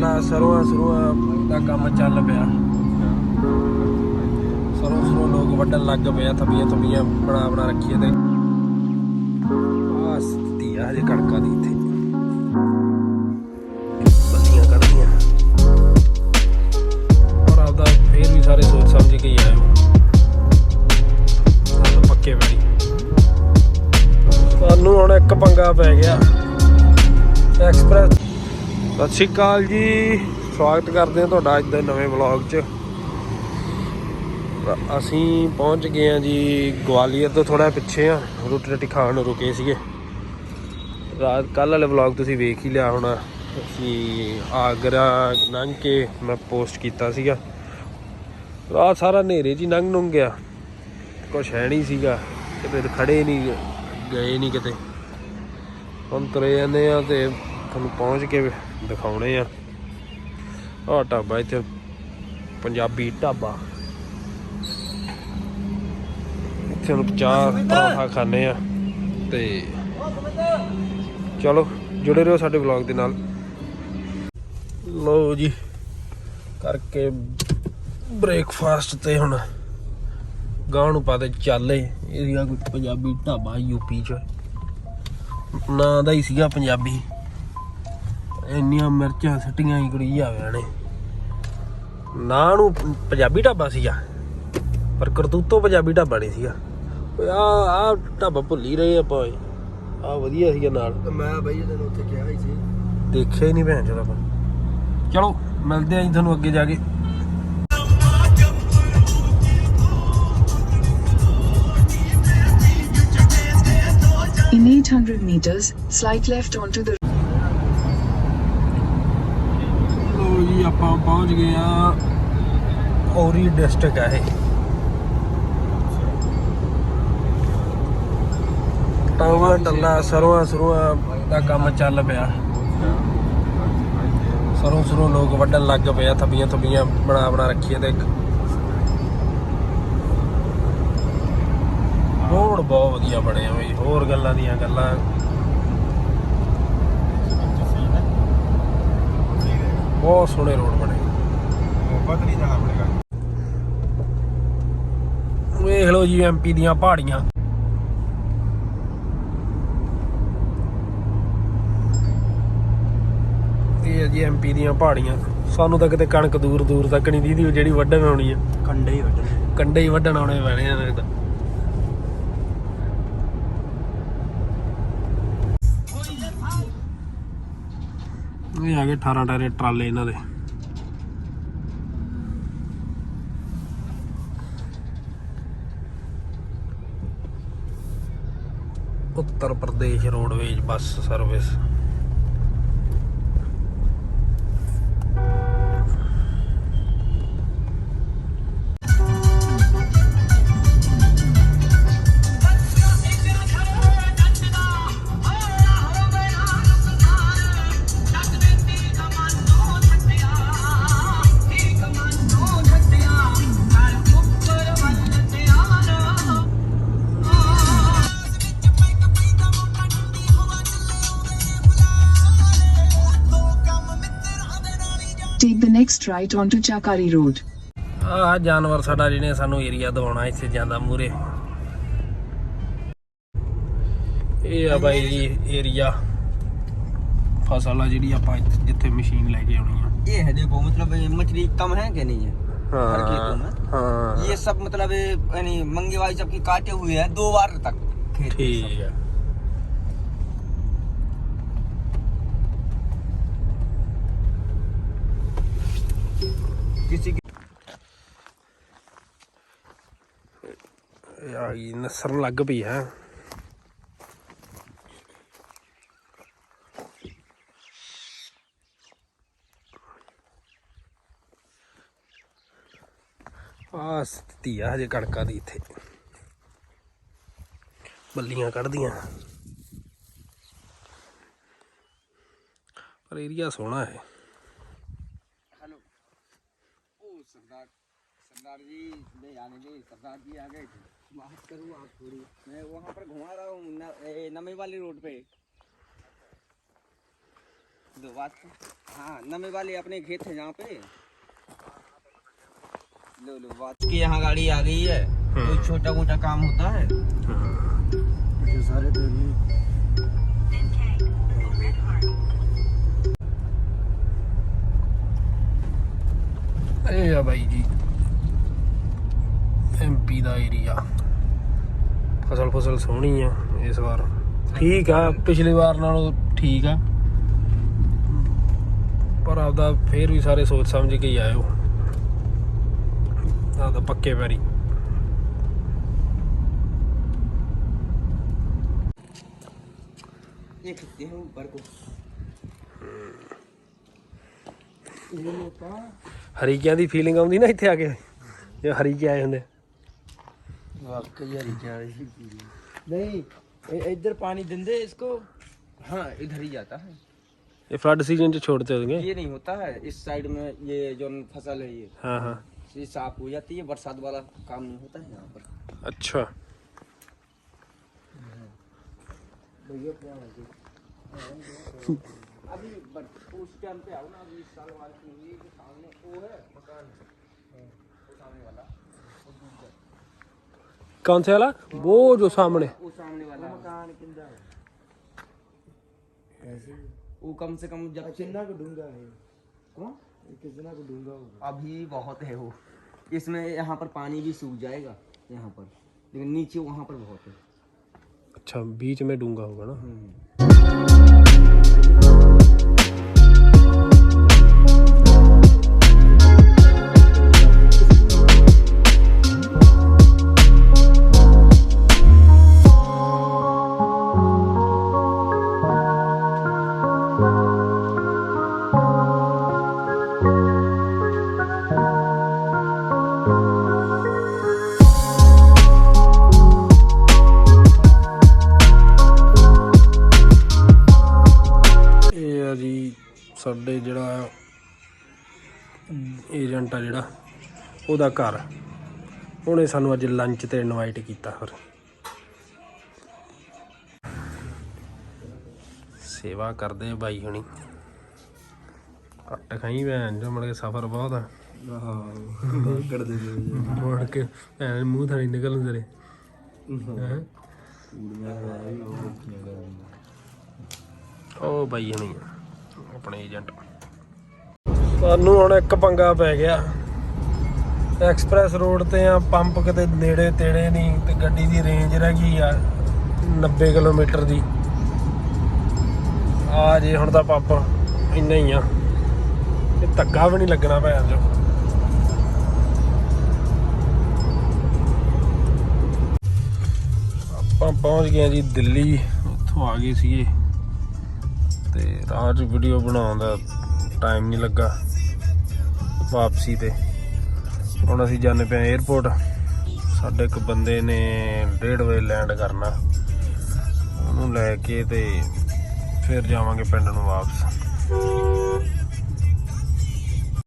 ਟੱਲਾ ਸਰੋਂ ਸਰੋਂ ਦਾ ਕੰਮ ਚੱਲ ਪਿਆ। ਸਰੋਂ ਸਰੋਂ ਲੋਕ ਵੱਢਣ ਲੱਗ ਪਏ ਆ, ਥੱਬੀਆਂ ਥੱਬੀਆਂ ਬਣਾ ਬਣਾ ਰੱਖੀ ਤੇ। ਆ ਸਤੀ ਆ ਜੇ ਕਣਕਾਂ ਦੀ ਇੱਥੇ। ਬੱਲੀਆਂ ਕੱਢਦੀਆਂ ਔਰ ਆਪਦਾ ਫੇਰ ਵੀ ਸਾਰੇ ਸੋਚ ਸਮਝ ਕੇ ਹੀ ਆਏ ਪੱਕੇ ਬੜੀ ਸਾਨੂੰ ਹੁਣ ਇੱਕ ਪੰਗਾ ਪੈ ਗਿਆ। ਐਕਸਪ੍ਰੈਸ ਸਤਿ ਸ਼੍ਰੀ ਅਕਾਲ ਜੀ। ਸਵਾਗਤ ਕਰਦੇ ਹਾਂ ਤੁਹਾਡਾ ਅੱਜ ਦੇ ਨਵੇਂ ਵਲੌਗ 'ਚ। ਅਸੀਂ ਪਹੁੰਚ ਗਏ ਹਾਂ ਜੀ ਗਵਾਲੀਅਰ ਤੋਂ ਥੋੜਾ ਪਿੱਛੇ ਆ ਰੋਟੀ ਰੋਟੀ ਖਾਣ ਨੂੰ ਰੁਕੇ ਸੀਗੇ। ਰਾਤ ਕੱਲ ਵਾਲੇ ਵਲੌਗ ਤੁਸੀਂ ਵੇਖ ਹੀ ਲਿਆ ਹੋਣਾ। ਅਸੀਂ ਆਗਰਾ ਲੰਘ ਕੇ ਮੈਂ ਪੋਸਟ ਕੀਤਾ ਸੀਗਾ। ਰਾਤ ਸਾਰਾ ਹਨੇਰੇ ਜੀ ਲੰਘ ਨੂੰ ਗਿਆ। ਕੁਛ ਹੈ ਨਹੀਂ ਸੀਗਾ। ਕਿਤੇ ਖੜੇ ਨਹੀਂ, ਗਏ ਨਹੀਂ ਕਿਤੇ। ਹੁਣ ਤੁਰੇ ਜਾਂਦੇ ਆ ਤੇ ਤੁਹਾਨੂੰ ਪਹੁੰਚ ਕੇ ਦਿਖਾਉਣੇ ਆ। ਆਹ ਢਾਬਾ ਇੱਥੇ, ਪੰਜਾਬੀ ਢਾਬਾ। ਇੱਥੇ ਹੁਣ ਚਾਹ, ਪਰੌਂਠਾ ਖਾਣੇ ਆ। ਤੇ ਚਲੋ, ਜੁੜੇ ਰਹੋ ਸਾਡੇ ਵਲੌਗ ਦੇ ਨਾਲ। ਲਓ ਜੀ, ਕਰਕੇ ਬ੍ਰੇਕਫਾਸਟ ਤੇ ਹੁਣ ਗਾਂ ਨੂੰ ਪਾਦੇ ਚਾਲੇ। ਇਹ ਕੋਈ ਪੰਜਾਬੀ ਢਾਬਾ ਯੂਪੀ ਚ। ਨਾਂ ਦਾ ਹੀ ਸੀਗਾ ਪੰਜਾਬੀ। ਇੰਨੀਆਂ ਮਿਰਚਾਂ ਸੱਟੀਆਂ ਹੀ ਕੁੜੀ ਜਾਵਿਆਂ ਨੇ। ਨਾਂ ਨੂੰ ਪੰਜਾਬੀ ਢਾਬਾ ਸੀਗਾ ਪਰ ਕਰਤੂਤੋਂ ਪੰਜਾਬੀ ਢਾਬਾ ਨਹੀਂ ਸੀਗਾ। ਓਏ ਆ ਆ ਢਾਬਾ ਭੁੱਲ ਹੀ ਰਹੇ ਆਪਾਂ ਓਏ। ਆ ਵਧੀਆ ਸੀਗਾ ਨਾਲ। ਮੈਂ ਬਈ ਤੈਨੂੰ ਉੱਥੇ ਕਿਹਾ ਹੀ ਸੀ। ਦੇਖਿਆ ਹੀ ਨਹੀਂ ਭੈਣ ਚੋਦ ਆਪਾਂ। ਚਲੋ ਮਿਲਦੇ ਆਂ ਜੀ ਤੁਹਾਨੂੰ ਅੱਗੇ ਜਾ ਕੇ। In 800 meters, slight left onto the ਲੋ ਜੀ ਆਪਾਂ ਪਹੁੰਚ ਗਏ ਆ ਔਰੀ ਡਿਸਟ੍ਰਿਕਟ ਆ ਇਹ। ਟਾਵਾ ਟੱਲਾ ਸਰੋਂ ਸਰੋਂ ਦਾ ਕੰਮ ਚੱਲ ਪਿਆ। ਸਰੋਂ ਸਰੋਂ ਲੋਕ ਵੱਢਣ ਲੱਗ ਪਏ ਆ ਥੱਬੀਆਂ ਥੱਬੀਆਂ ਬਣਾ ਬਣਾ ਰੱਖੀ ਤੇ ਇੱਕ। ਰੋਡ ਬਹੁਤ ਵਧੀਆ ਬਣਿਆ ਬਈ, ਹੋਰ ਗੱਲਾਂ ਦੀਆਂ ਗੱਲਾਂ ਬਹੁਤ ਸੋਹਣੇ ਰੋਡ ਬਣੇ। ਮੁਹੱਬਤ ਨਹੀਂ ਜਾਣਾ ਪੜੇਗਾ ਵੇਖ ਲਓ ਜੀ ਐਮਪੀ ਦੀਆਂ ਪਹਾੜੀਆਂ। ਇਹ ਜੀ ਐਮਪੀ ਦੀਆਂ ਪਹਾੜੀਆਂ। ਸਾਨੂੰ ਤਾਂ ਕਿਤੇ ਕਣਕ ਦੂਰ ਦੂਰ ਤੱਕ ਨਹੀਂ ਦੀਦੀ ਜਿਹੜੀ ਵੱਢਣ ਆਉਣੀ ਆ। ਕੰਡੇ ਹੀ ਵੱਢਣੇ। ਕੰਡੇ ਹੀ ਵੱਢਣ ਆਉਣੇ ਪੈਣੇ ਆ ਤਾਂ। ਇਹ ਆ ਗਏ 18 ਟਾਇਰੇ ਟਰਾਲੇ ਇਹਨਾਂ ਦੇ। Uttar Pradesh roadways bus service next right onto Chakari Road. ਆ ਜਾਨਵਰ ਸਾਡਾ ਜਿਹਨੇ ਸਾਨੂੰ ਏਰੀਆ ਦਵਾਉਣਾ ਇੱਥੇ ਜਾਂਦਾ ਮੂਰੇ ਇਹ ਆ ਬਾਈ ਜੀ ਏਰੀਆ ਫਸਲ ਆ ਜਿਹੜੀ ਆਪਾਂ ਇੱਥੇ- ਜਿੱਥੇ ਮਸ਼ੀਨ ਲੈ ਕੇ ਆਉਣੀ ਆ ये है देखो मतलब ये मछली कम है कि नहीं है हर खेतों में ਹਾਂ ये सब मतलब ये यानी मंगेवाई सबकी काटे हुए हैं दो बार तक खेत में ਠੀਕ ਆ ਆਈ ਗਈ ਨਸਰ ਲੱਗ ਪਈ ਹੈ। ਆ ਸਥਿਤੀ ਆ ਹਜੇ ਕਣਕਾਂ ਦੀ ਇੱਥੇ। ਬੱਲੀਆਂ ਕੱਢਦੀਆਂ। ਪਰ ਏਰੀਆ ਸੋਹਣਾ ਹੈ। ਹੈਲੋ। ਉਹ ਸਰਦਾਰ ਸਰਦਾਰ ਜੀ ਦੇ ਆਣੇ ਦੇ ਸਰਦਾਰ ਜੀ ਆ ਗਏ बात करूँ आप थोड़ी। मैं वहाँ पर घुमा रहा हूँ नमी वाली रोड पे। दो बात तो- हाँ नमी वाली अपने खेत है जहाँ पे। लो लो बात की यहाँ गाड़ी आ गई है। हाँ। कोई छोटा मोटा काम होता है? हाँ। सारे अरे भाई जी। ਐਮਪੀ ਦਾ ਏਰੀਆ ਫਸਲ ਫਸਲ ਸੋਹਣੀ ਆ ਇਸ ਵਾਰ ਠੀਕ ਆ ਪਿਛਲੀ ਵਾਰ ਨਾਲੋਂ ਠੀਕ ਆ ਪਰ ਆਪਦਾ ਫੇਰ ਵੀ ਸਾਰੇ ਸੋਚ ਸਮਝ ਕੇ ਹੀ ਆਇਓ ਆਪਦਾ ਪੱਕੇ ਪੈਰੀ ये खिंचते हैं ऊपर को ਹਰੀਕਿਆਂ ਦੀ ਫੀਲਿੰਗ ਆਉਂਦੀ ਨਾ ਇੱਥੇ ਆ ਕੇ ਜੇ ਹਰੀਕੇ ਆਏ ਹੁੰਦੇ नहीं इधर पानी इसको? हाँ इधर ही जाता है। ये फ्लड सीज़न छोड़ते ये इस साइड में ये जो फ़सल है ये। हाँ हाँ। साफ़ हो जाती है बरसात वाला काम नहीं होता है यहाँ पर। अच्छा। अभी उस टाइम पे आओ ना अभी साल वाले सामने वो है मकान। सामने वाला। कौन से वाला? वो जो सामने। वो सामने वाला। मकान किंदा ऐसे वो कम से कम जब कितना को ढूंढा है? कौन? कितना को ढूंढा होगा? अभी बहुत है वो। इसमें यहाँ पर पानी भी सूख जाएगा यहाँ पर। लेकिन नीचे वहाँ पर बहुत है। अच्छा बीच में डूँगा होगा ना? ਸਾਡੇ ਜਿਹੜਾ ਏਜੰਟ ਆ ਜਿਹੜਾ ਉਹਦਾ ਘਰ। ਉਹਨੇ ਸਾਨੂੰ ਅੱਜ ਲੰਚ ਤੇ ਇਨਵਾਈਟ ਕੀਤਾ ਫਿਰ। ਸੇਵਾ ਕਰਦੇ ਬਾਈ ਹੁਣੀ। ਕੱਟ ਖਾਈ ਭੈਣ ਜੋ ਮੜ ਕੇ ਸਫਰ ਬਹੁਤ ਆ। ਆਹ। ਕਰਦੇ ਮੜ ਕੇ ਭੈਣ ਮੂੰਹ ਥਾਣੀ ਨਿਕਲਣ ਤੇਰੇ ਉਹ ਬਾਈ ਹੁਣੀ ਆਪਣੇ ਏਜੰਟ। ਸਾਨੂੰ ਹੁਣ ਇੱਕ ਪੰਗਾ ਪੈ ਗਿਆ। ਐਕਸਪ੍ਰੈਸ ਰੋਡ ਤੇ ਆ, ਪੰਪ ਕਿਤੇ ਨੇੜੇ ਤੇੜੇ ਨਹੀਂ, ਤੇ ਗੱਡੀ ਦੀ ਰੇਂਜ ਰਹਿ ਗਈ ਆ 90 ਕਿਲੋਮੀਟਰ ਦੀ। ਆ ਜੇ ਹੁਣ ਤਾਂ ਪੰਪ ਇੰਨਾ ਹੀ ਆ ਇਹ ਧੱਕਾ ਵੀ ਨਹੀਂ ਲੱਗਣਾ ਭੈਣ ਜੋ ਆਪਾਂ ਪਹੁੰਚ ਗਏ ਜੀ ਦਿੱਲੀ, ਉੱਥੋਂ ਆ ਗਏ ਸੀਗੇ। ਤੇ ਰਾਹ 'ਚ ਵੀਡੀਓ ਬਣਾਉਣ ਦਾ ਟਾਈਮ ਨਹੀਂ ਲੱਗਾ ਵਾਪਸੀ ਤੇ। ਹੁਣ ਅਸੀਂ ਜਾਂਦੇ ਪਏ ਹਾਂ 에어ਪੋਰਟ ਸਾਡੇ ਇੱਕ ਬੰਦੇ ਨੇ 1:30 ਵਜੇ ਲੈਂਡ ਕਰਨਾ। ਉਹਨੂੰ ਲੈ ਕੇ ਤੇ ਫਿਰ ਜਾਵਾਂਗੇ ਪਿੰਡ ਨੂੰ ਵਾਪਸ।